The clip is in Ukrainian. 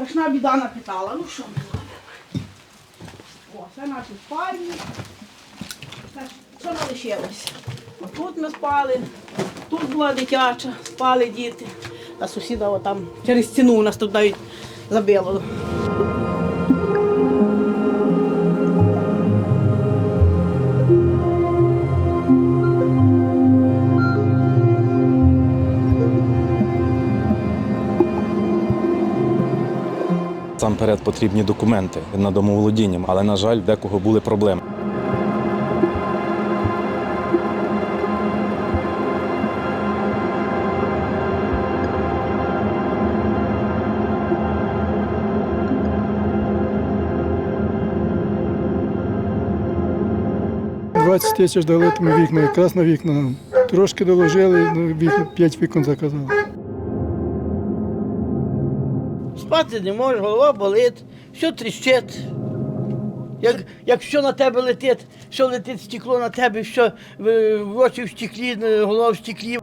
страшна біда напитала. Ну що ми робимо? О, це наші спальні. Що залишилось? лишилося? Тут ми спали, тут була дитяча, спали діти. А сусіда отам через стіну у нас тут навіть забило. Насамперед потрібні документи на домоволодіння, але, на жаль, декого були проблеми. – 20 тисяч дали тому вікна, якраз на вікна. Трошки доложили, ну, вікна, 5 вікон заказали. Спати не можеш, голова болить, все тріщить. Як, як що на тебе летить, що летить стекло на тебе, що в очі в стеклі, голова в стеклі.